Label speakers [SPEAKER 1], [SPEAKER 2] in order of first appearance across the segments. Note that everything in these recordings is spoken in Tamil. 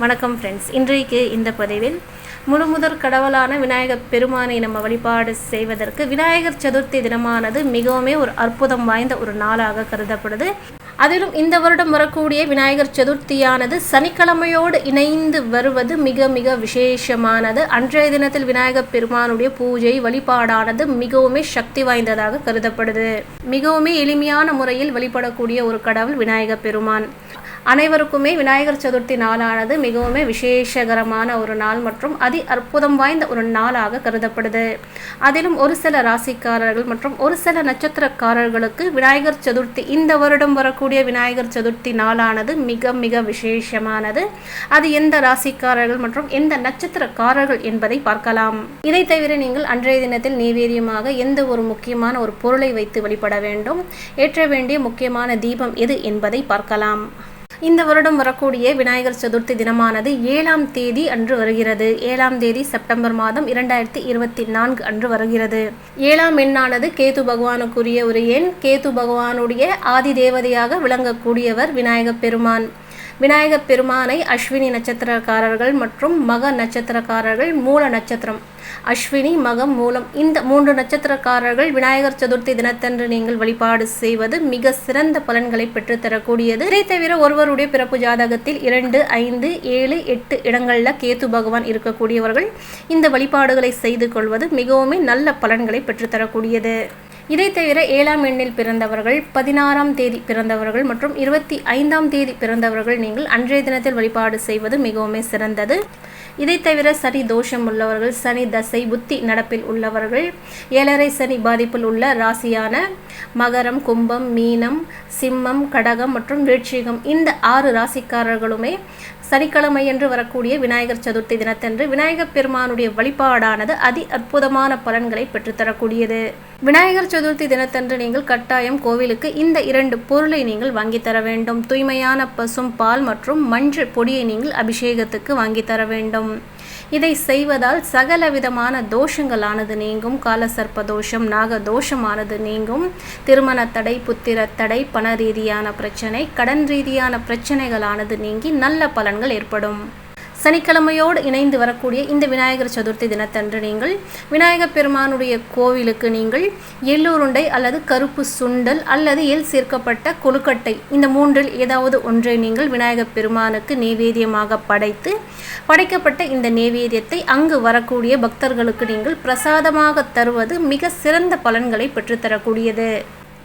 [SPEAKER 1] வணக்கம் ஃப்ரெண்ட்ஸ் இன்றைக்கு இந்த பதிவில் முழுமுதற் கடவுளான விநாயகர் பெருமானை நம்ம வழிபாடு செய்வதற்கு விநாயகர் சதுர்த்தி தினமானது மிகவுமே ஒரு அற்புதம் வாய்ந்த ஒரு நாளாக கருதப்படுது. அதிலும் இந்த வருடம் வரக்கூடிய விநாயகர் சதுர்த்தியானது சனிக்கிழமையோடு இணைந்து வருவது மிக மிக விசேஷமானது. அன்றைய தினத்தில் விநாயகர் பெருமானுடைய பூஜை வழிபாடானது மிகவுமே சக்தி வாய்ந்ததாக கருதப்படுது. மிகவுமே எளிமையான முறையில் வழிபடக்கூடிய ஒரு கடவுள் விநாயகர் பெருமான். அனைவருக்குமே விநாயகர் சதுர்த்தி நாளானது மிகவும் விசேஷகரமான ஒரு நாள் மற்றும் அதி அற்புதம் வாய்ந்த ஒரு நாளாக கருதப்படுது. அதிலும் ஒரு சில ராசிக்காரர்கள் மற்றும் ஒரு சில நட்சத்திரக்காரர்களுக்கு விநாயகர் சதுர்த்தி இந்த வருடம் வரக்கூடிய விநாயகர் சதுர்த்தி நாளானது மிக மிக விசேஷமானது. அது எந்த ராசிக்காரர்கள் மற்றும் எந்த நட்சத்திரக்காரர்கள் என்பதை பார்க்கலாம். இதை தவிர நீங்கள் அன்றைய தினத்தில் நெய்வேதியமாக எந்த ஒரு முக்கியமான ஒரு பொருளை வைத்து வழிபட வேண்டும்? ஏற்ற வேண்டிய முக்கியமான தீபம் எது என்பதை பார்க்கலாம். இந்த வருடம் வரக்கூடிய விநாயகர் சதுர்த்தி தினமானது ஏழாம் தேதி அன்று வருகிறது. ஏழாம் தேதி செப்டம்பர் மாதம் இரண்டாயிரத்தி இருபத்தி நான்கு அன்று வருகிறது. ஏழாம் எண்ணானது கேது பகவானுக்குரிய ஒரு எண். கேது பகவானுடைய ஆதி தேவதையாக விளங்கக்கூடியவர் விநாயகப் பெருமான். விநாயகப் பெருமானை அஸ்வினி நட்சத்திரக்காரர்கள் மற்றும் மக நட்சத்திரக்காரர்கள் மூல நட்சத்திரம். அஸ்வினி மகம் மூலம் இந்த மூன்று நட்சத்திரக்காரர்கள் விநாயகர் சதுர்த்தி தினத்தன்று நீங்கள் வழிபாடு செய்வது மிக சிறந்த பலன்களை பெற்றுத்தரக்கூடியது. இதை தவிர ஒருவருடைய பிறப்பு ஜாதகத்தில் இரண்டு ஐந்து ஏழு எட்டு இடங்களில் கேத்து பகவான் இருக்கக்கூடியவர்கள் இந்த வழிபாடுகளை செய்து கொள்வது மிகவும் நல்ல பலன்களை பெற்றுத்தரக்கூடியது. இதை தவிர ஏழாம் எண்ணில் பிறந்தவர்கள் பதினாறாம் தேதி பிறந்தவர்கள் மற்றும் இருபத்தி ஐந்தாம் தேதி பிறந்தவர்கள் நீங்கள் அன்றைய தினத்தில் வழிபாடு செய்வது மிகவும் சிறந்தது. இதை தவிர சனி தோஷம் உள்ளவர்கள் சனி தசை புத்தி நடப்பில் உள்ளவர்கள் ஏழரை சனி பாதிப்பில் உள்ள ராசியான மகரம் கும்பம் மீனம் சிம்மம் கடகம் மற்றும் விருட்சிகம். இந்த ஆறு ராசிக்காரர்களுமே சனிக்கிழமை என்று வரக்கூடிய விநாயகர் சதுர்த்தி தினத்தன்று விநாயகர் பெருமானுடைய வழிபாடானது அதி அற்புதமான பலன்களை பெற்றுத்தரக்கூடியது. விநாயகர் சதுர்த்தி தினத்தன்று நீங்கள் கட்டாயம் கோவிலுக்கு இந்த இரண்டு பொருளை நீங்கள் வாங்கி தர வேண்டும். தூய்மையான பசும் பால் மற்றும் மஞ்சள் பொடியை நீங்கள் அபிஷேகத்துக்கு வாங்கி தர வேண்டும். இதை செய்வதால் சகல விதமான தோஷங்களானது நீங்கும் காலசர்ப்ப தோஷம் நாக தோஷமானது நீங்கும். திருமண தடை புத்திர தடை பண ரீதியான பிரச்சனை கடன் ரீதியான பிரச்சனைகளானது நீங்கி நல்ல பலன்கள் ஏற்படும். சனிக்கிழமையோடு இணைந்து வரக்கூடிய இந்த விநாயகர் சதுர்த்தி தினத்தன்று நீங்கள் விநாயகர் பெருமானுடைய கோவிலுக்கு நீங்கள் எள்ளுருண்டை அல்லது கருப்பு சுண்டல் அல்லது எல் சேர்க்கப்பட்ட கொழுக்கட்டை இந்த மூன்றில் ஏதாவது ஒன்றை நீங்கள் விநாயகர் பெருமானுக்கு நெய்வேத்தியமாக படைத்து படைக்கப்பட்ட இந்த நெவேதியத்தை அங்கு வரக்கூடிய பக்தர்களுக்கு நீங்கள் பிரசாதமாக தருவது மிக சிறந்த பலன்களை பெற்றுத்தரக்கூடியது.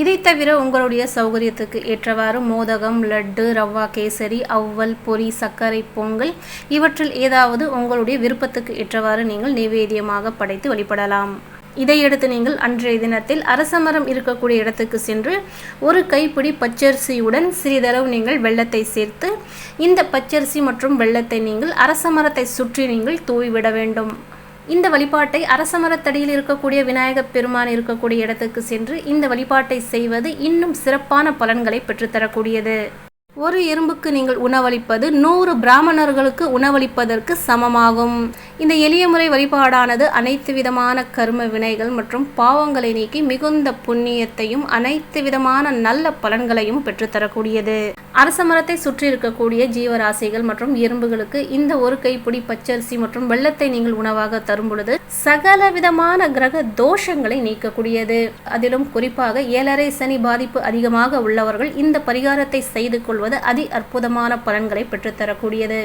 [SPEAKER 1] இதை தவிர உங்களுடைய சௌகரியத்துக்கு ஏற்றவாறு மோதகம் லட்டு ரவா கேசரி அவ்வல் பொரி சர்க்கரை பொங்கல் இவற்றில் ஏதாவது உங்களுடைய விருப்பத்துக்கு ஏற்றவாறு நீங்கள் நைவேத்தியமாக படைத்து வழிபடலாம். இதையடுத்து நீங்கள் அன்றைய தினத்தில் அரசமரம் இருக்கக்கூடிய இடத்துக்கு சென்று ஒரு கைப்பிடி பச்சரிசியுடன் சிறிதளவு நீங்கள் வெள்ளத்தை சேர்த்து இந்த பச்சரிசி மற்றும் வெள்ளத்தை நீங்கள் அரசமரத்தை சுற்றி நீங்கள் தூவிவிட வேண்டும். இந்த வழிபாட்டை அரசமரத்தடியில் இருக்கக்கூடிய விநாயகப் பெருமான் இருக்கக்கூடிய இடத்துக்கு சென்று இந்த வழிபாட்டை செய்வது இன்னும் சிறப்பான பலன்களை பெற்றுத்தரக்கூடியது. ஒரு எறும்புக்கு நீங்கள் உணவளிப்பது நூறு பிராமணர்களுக்கு உணவளிப்பதற்கு சமமாகும். இந்த எளிய முறை வழிபாடானது அனைத்து விதமான கர்ம வினைகள் மற்றும் பாவங்களை நீக்கி மிகுந்த புண்ணியத்தையும் அனைத்து விதமான நல்ல பலன்களையும் பெற்றுத்தரக்கூடியது. அரச மரத்தை சுற்றி இருக்கக்கூடிய ஜீவராசிகள் மற்றும் எறும்புகளுக்கு இந்த ஒரு கைப்பிடி பச்சரிசி மற்றும் வெள்ளத்தை நீங்கள் உணவாக தரும் பொழுது சகல விதமான கிரக தோஷங்களை நீக்கக்கூடியது. அதிலும் குறிப்பாக ஏழரை சனி பாதிப்பு அதிகமாக உள்ளவர்கள் இந்த பரிகாரத்தை செய்து கொள்வது அதி அற்புதமான பலன்களை பெற்றுத்தரக்கூடியது.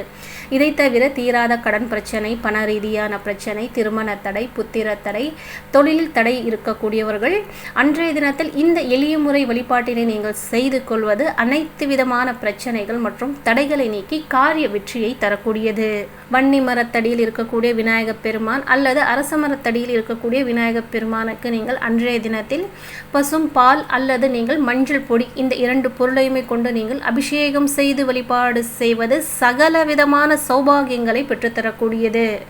[SPEAKER 1] இதை தவிர தீராத கடன் பிரச்சனை பண ரீதியான பிரச்சனை திருமண தடை புத்திர தடை தொழிலில் தடை இருக்கக்கூடியவர்கள் அன்றைய தினத்தில் இந்த எளிய முறை வழிபாட்டினை நீங்கள் செய்து கொள்வது அனைத்து விதமான பிரச்சனைகள் மற்றும் தடைகளை நீக்கி காரிய வெற்றியை தரக்கூடியது. வன்னி மரத்தடியில் இருக்கக்கூடிய விநாயகப் பெருமான் அல்லது அரச மரத்தடியில் இருக்கக்கூடிய விநாயகப் பெருமானுக்கு நீங்கள் அன்றைய தினத்தில் பசும் பால் அல்லது நீங்கள் மஞ்சள் பொடி இந்த இரண்டு பொருளையுமே கொண்டு நீங்கள் அபிஷேகம் செய்து வழிபாடு செய்வது சகல விதமான சௌபாகியங்களை பெற்றுத்தரக்கூடியது.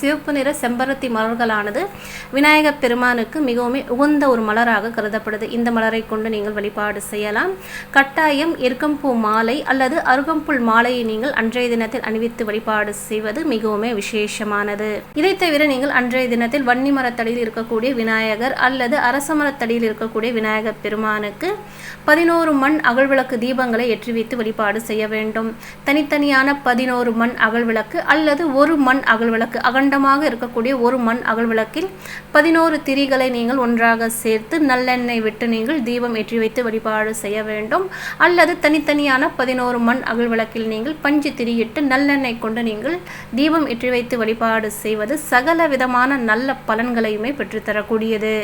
[SPEAKER 1] சிவப்பு நிற செம்பருத்தி மலர்களானது விநாயகப் பெருமானுக்கு மிகவும் உகந்த ஒரு மலராக கருதப்படுது. இந்த மலரை கொண்டு நீங்கள் வழிபாடு செய்யலாம். கட்டாயம் எருக்கம்பூ மாலை அல்லது அருகம்புல் மாலையை நீங்கள் அன்றைய தினத்தில் அணிவித்து வழிபாடு செய்வது மிகவும் விசேஷமானது. இதை தவிர நீங்கள் அன்றைய தினத்தில் வன்னி மரத்தடியில் இருக்கக்கூடிய விநாயகர் அல்லது அரச மரத்தடியில் இருக்கக்கூடிய விநாயகர் பெருமானுக்கு பதினோரு மண் அகழ்விளக்கு தீபங்களை ஏற்றி வைத்து வழிபாடு செய்ய வேண்டும். தனித்தனியான பதினோரு மண் அகழ்விளக்கு அல்லது ஒரு மண் அகழ்விளக்கு அகண்டமாக இருக்கக்கூடிய ஒரு மண் அகழ்விளக்கில் பதினோரு திரிகளை நீங்கள் ஒன்றாக சேர்த்து நல்லெண்ணெய் விட்டு நீங்கள் தீபம் ஏற்றி வைத்து வழிபாடு செய்ய வேண்டும். அல்லது தனித்தனியான பதினோரு மண் அகல் விளக்கில் நீங்கள் பஞ்சு திரியிட்டு நல்லெண்ணெய் கொண்டு நீங்கள் தீபம் ஏற்றி வைத்து வழிபாடு செய்வது சகல விதமான நல்ல பலன்களையுமே பெற்றுத்தரக்கூடியது.